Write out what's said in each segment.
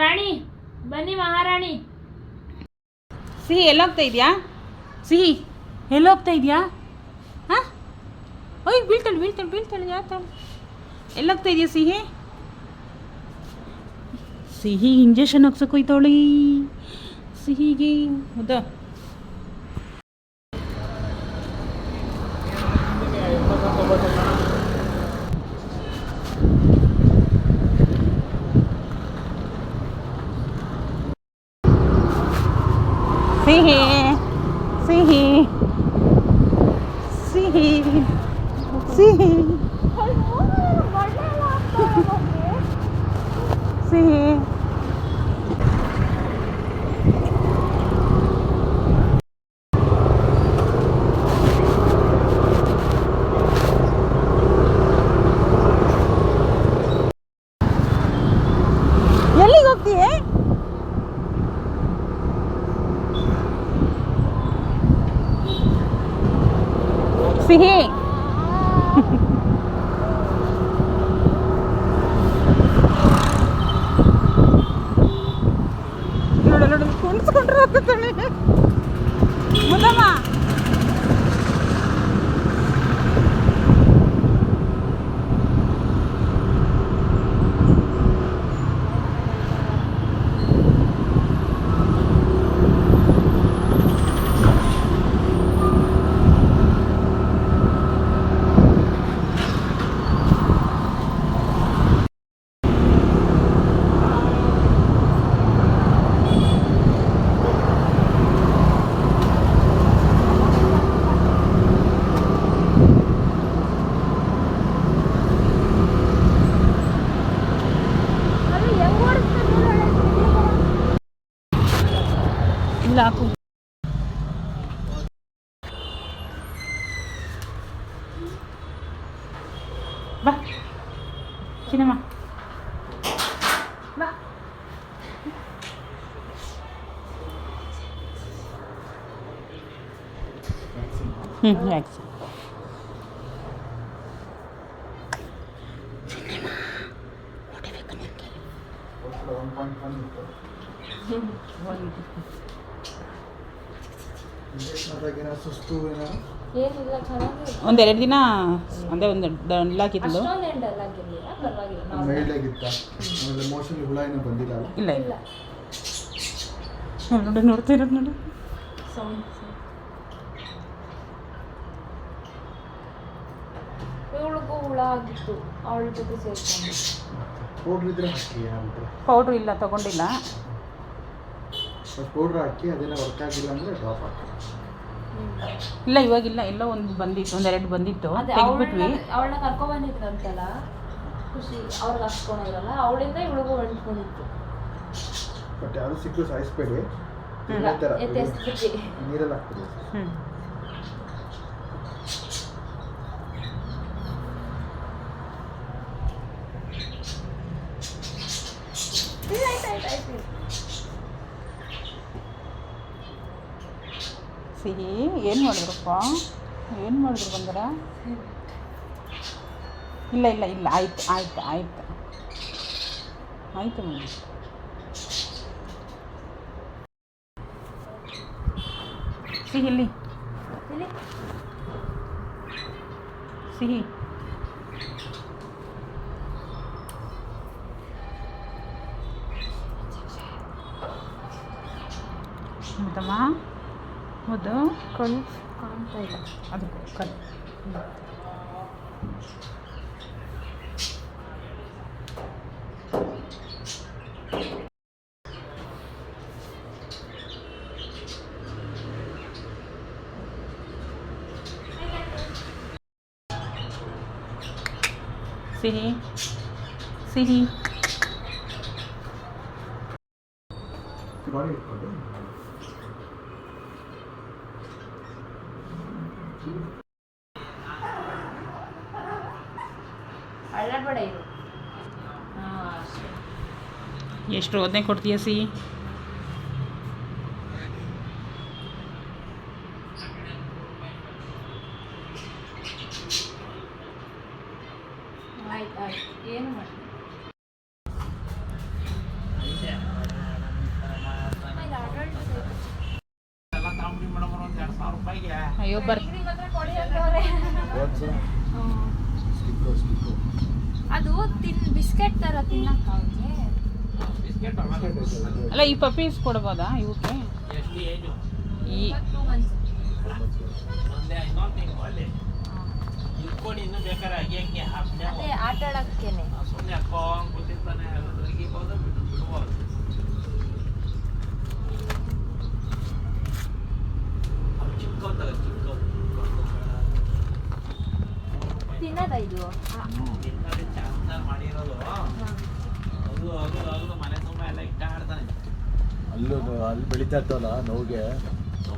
ರಾಣಿ ಬನ್ನಿ ಮಹಾರಾಣಿ. ಸಿಹಿ ಎಲ್ಲೋಗ್ತಾ ಇದೆಯಾ? ಸಿಹಿ ಎಲ್ಲೋಗ್ತಾ ಇದೆಯಾ? ಹಾಂ? ಓಯ್ ಬೀಳ್ತಾಳೆ ಬೀಳ್ತಾಳೆ ಬೀಳ್ತಾಳೆ ಯಾತಾಳೆ. ಎಲ್ಲೋಗ್ತಾ ಇದೆಯಾ ಸಿಹಿ? ಸಿಹಿ ಇಂಜೆಕ್ಷನ್ ಹಾಕ್ಸಕ್ಕೆ ಹೋಯ್ತಾವಳಿ ಸಿಹಿಗೆ ಹೌದಾ ಸಿಹಿ ಸಿಹಿ ಸಿಹಿ ಸಿಹಿ ಸಿಹಿ ಸಿಹಿ ನೋಡು ನೋಡು ಕುಣಿಸ್ಕೊಂಡ್ರೆ ಹೋಗ್ತಾನೆ ಮುದ್ದಮ್ಮ ಇಲ್ಲ ಹಾಕು ಬಾ ಚಿನ್ನಮ್ಮ ಬಾ ಹ್ಞೂ ಆಯ್ತು ಸುಸ್ತು ಏನಾರು ಏನಿಲ್ಲ ಚೆನ್ನಾಗಿ ಒಂದೆರಡು ದಿನ ಒಂದೇ ಒಂದು ದಂಡ್ಲಾಕಿದ್ಲು ದಿನ ಒಂದೇ ಒಂದು ಏನೂ ಅಲ್ಲ ಇಲ್ಲ ಇಲ್ಲ. ನೋಡಿ ನೋಡ್ತಾ ಇರೋದು ನೋಡಿ. ಇವಳಿಗೂ ಹುಳ ಆಗಿತ್ತು ಅವಳ ಜೊತೆ ಸೇರ್ಕೊಂಡು. ಪೌಡ್ರ್ ಇದ್ರೆ ಹಾಕಿ ಆಗ್ಬಿಟ್ರೆ ಪೌಡ್ರ್ ಇಲ್ಲ ತಗೊಂಡಿಲ್ಲ. ಪೌಡ್ರ್ ಹಾಕಿ ಅದೆಲ್ಲ ವರ್ಕ್ ಆಗಿಲ್ಲ ಅಂದರೆ ಡ್ರಾಪ್ ಹಾಕಿ. ಇಲ್ಲ ಇವಾಗಿಲ್ಲ. ಎಲ್ಲೋ ಒಂದು ಬಂದಿತ್ತು ಒಂದೆರಡು ಬಂದಿತ್ತು. ತೆಗೆದ್ಬಿಟ್ವಿ. ಅವಳನ್ನ ಕರ್ಕೊ ಬಂದಿದ್ರಂತಲ್ಲ? ಖುಷಿ ಅವ್ರಿಗೆ ಹಾಕ್ಸ್ಕೊಂಡಿದ್ರಲ್ಲ ಅವಳಿಂದ ಇವಳಿಗೂ ಹೊಂಟ್ಕೊಂಡಿತ್ತು ಬಟ್ ಯಾರು ಸಿಕ್ಕು ಸಾಯಿಸ್ಬೇಡಿ. ನೀರಲ್ಲ ಥರ ಹ್ಮ್. ನೀರಲ್ಲಿ ಹಾಕ್ಬಿಡಿ ಹ್ಞೂ ಸಿಹಿ ಏನು ಮಾಡಿದ್ರಪ್ಪ ಏನು ಮಾಡಿದ್ರು ಬಂದರ ಇಲ್ಲ ಇಲ್ಲ ಇಲ್ಲ ಆಯ್ತು ಆಯ್ತು ಆಯ್ತು ಆಯ್ತು ಮಮ್ಮಿ ಸಿಹಿ ಇಲ್ಲಿ ಇಲ್ಲಿ ಸಿಹಿ ಮುದ್ದಮ್ಮ ಮುದ್ದು ಕಣ್ ಕಾಣ್ತಾ ಇಲ್ಲ ಅದು ಕಲ್ ಸಿಹಿ ಸಿಹಿ ಎಷ್ಟು ಓದನೆ ಕೊಡ್ತೀಯ ಸಿಹಿ ಅದು ತಿನ್ ಬಿಸ್ಕೆಟ್ ತರ ತಿನ್ನಕ್ಕ ಅವ್ರಿಗೆ. ಅಲ್ಲ ಈ ಪಪ್ಪೀಸ್ ಕೊಡ್ಬೋದಾ ಇವಕ್ಕೆ ಈ ಅದೇ ಆಟ ಆಡಕ್ಕೇನೆ ತಿನ್ನದ ಇದು ಆ, ಅಲ್ಲೂ ಇರ್ತವಲ್ಲ ನೋವಿಗೆ.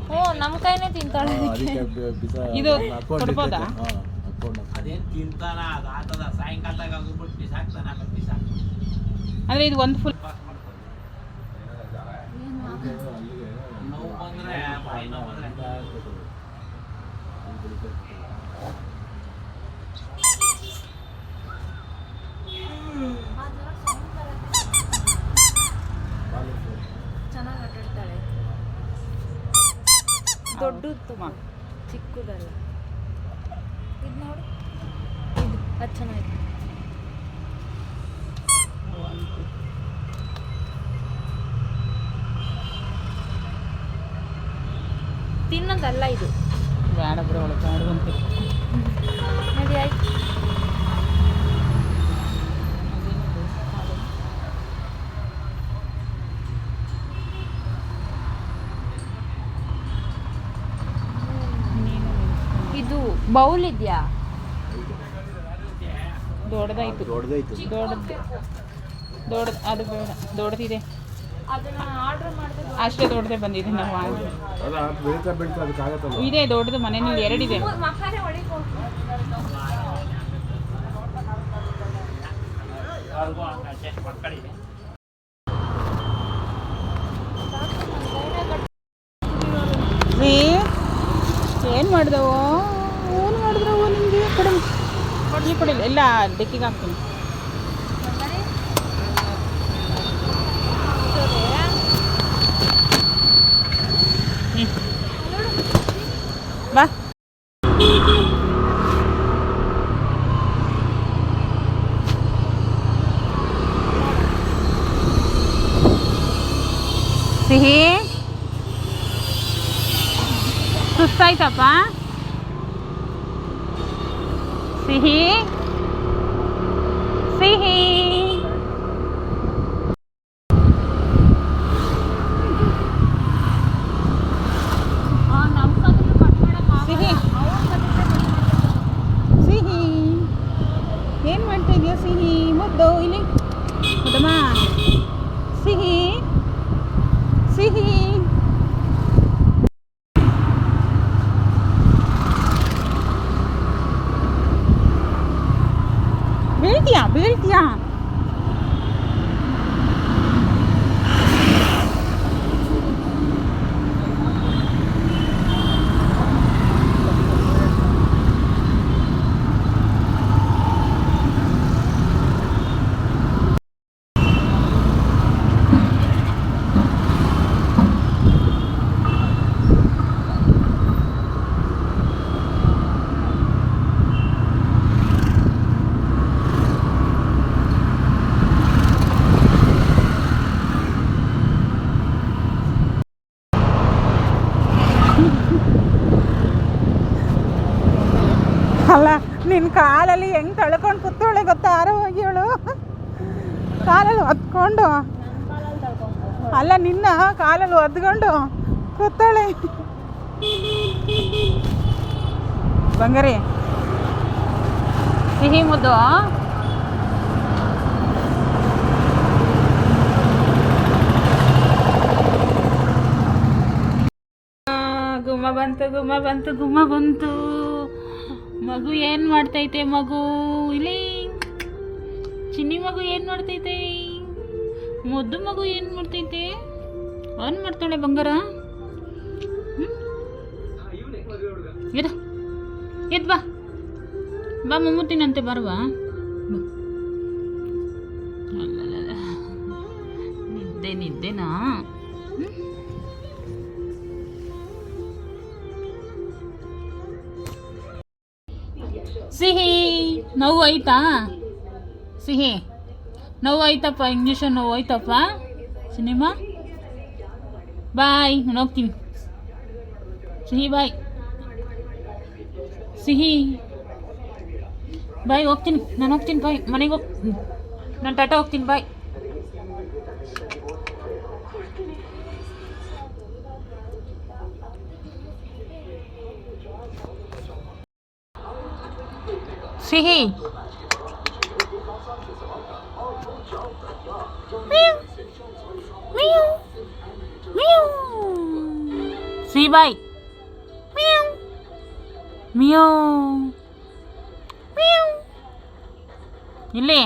ಹ್ಞೂ ನಮ್ಮ ಕೈನೇ ತಿಂತಾಳೆ ಅದಕ್ಕೆ. ಬಿ- ಬಿಸ ಇದು ಕೊಡ್ಬೋದಾ? ಹಾಂ ಅದೇನ್ ತಿಂತಾನ ಅದ್ ಆತದ ಸಾಯಂಕಾಲದಾಗ ಹೋಗ್ಬಿಟ್ಟು ಬಿಸಾಕ್ತಾನ. ಆಮೇಲೆ ಬಿಸಾಕ್ ಅಂದ್ರೆ ಇದು ಒಂದು ಫುಲ್ ಪಾಸ್ ನೋವು ಬಂದ್ರೆ ಬಾಯಿ ನೋವು ಬಂದ್ರೆ. ದೊಡ್ಡದು ಚಿಕ್ಕದಲ್ಲ. ಇದು ನೋಡಿ. ಇದು ಅದು ಚೆನ್ನಾಗಿದೆ. ತಿನ್ನೋದಲ್ಲ ಇದು. ಬೇಡ ಬಿಡು ಒಳಗೆ ನೋಡಿ ಆಯ್ತು ಇದು ಬೌಲ್ ಇದೆಯಾ? ದೊಡ್ಡದಾಯ್ತು. ದೊಡ್ಡದಾಯ್ತು. ದೊಡ್ಡದು ದೊಡ್ಡ ಅದು ಬೇಡ ದೊಡ್ಡದಿದೆ. ಅದನ್ನ ಆರ್ಡರ್ ಮಾಡಿದ್ರೆ ಅಷ್ಟೇ ದೊಡ್ಡದೇ ಬಂದಿದೆ ನಾವು ಇದೆ ದೊಡ್ಡದು ಮನೆಯಲ್ಲಿ ಎರಡಿದೆ. ಏನು ಮಾಡ್ದವು? ಕೊಡಿ ಕೊಡಿಲ್ಲ ಇಲ್ಲ ಡಿಕ್ಕಿಗೆ ಹಾಕ್ತೀನಿ. ಬಾ. ಸಿಹಿ. ಸುಸ್ತಾಯ್ತಪ್ಪ? ಸಿಹಿ ಸಿಹಿ ಸಿಹಿ ಸಿಹಿ ಏನು ಮಾಡ್ತಾ ಇದೆಯಾ ಸಿಹಿ ಮುದ್ದು ಇಲ್ಲಿ ಮುದ್ದಮ್ಮ ಸಿಹಿ ಸಿಹಿ ನಿನ್ನ ಕಾಲಲ್ಲಿ ಹೆಂಗೆ ತಳ್ಕೊಂಡು ಗೊತ್ತ ಗೊತ್ತಾ? ಆರೋಗ್ಯ ಅವಳು ಕಾಲಲ್ಲಿ ಹೊತ್ಕೊಂಡು ಅಲ್ಲ, ನಿನ್ನ ಕಾಲಲ್ಲಿ ಒದ್ಕೊಂಡು ಕುತ್ತೋಳೆ ಬಂಗಾರಿ. ಸಿಹಿ ಮುದ್ದು. ಗುಮ್ಮ ಬಂತು ಗುಮ್ಮ ಬಂತು ಗುಮ್ಮ ಬಂತು. ಮಗು ಏನು ಮಾಡ್ತೈತೆ ಮಗು? ಇಲ್ಲಿ. ಚಿನ್ನಿ ಮಗು ಏನು ಮಾಡ್ತೈತೆ? ಮುದ್ದು ಮಗು ಏನು ಮಾಡ್ತೈತೆ? ಆನ್ ಮಾಡ್ತಾಳೆ ಬಂಗಾರ? ಎದ್ ಎದ್ದು. ಬಾ. ಬಾ ಮಮ್ಮೂತಿನಂತೆ ಬರುವ. ನಿದ್ದೆ, ನಿದ್ದೆನಾ? ಸಿಹಿ. ನೋವು ಆಯ್ತಾ ಸಿಹಿ. ನೋವು ಆಯ್ತಪ್ಪ ಇಂಜೆಕ್ಷನ್ ನೋವು ಆಯ್ತಪ್ಪ ಸಿನಿಮಾ? ಬಾಯ್, ನಾನು ಹೋಗ್ತೀನಿ. ಸಿಹಿ, ಬಾಯ್. ಸಿಹಿ. ಬಾಯ್, ಹೋಗ್ತೀನಿ. ನಾನು ಹೋಗ್ತೀನಿ, ಬಾಯ್. ಮನೆಗೆ ಹೋಗ್ತೀನಿ ನಾನು ಟಾಟಾ ಹೋಗ್ತೀನಿ, ಬಾಯ್. ಸಿಹಿ ಸಿ ಬಾಯ್ ಮಿಯೋ ಇಲ್ಲಿ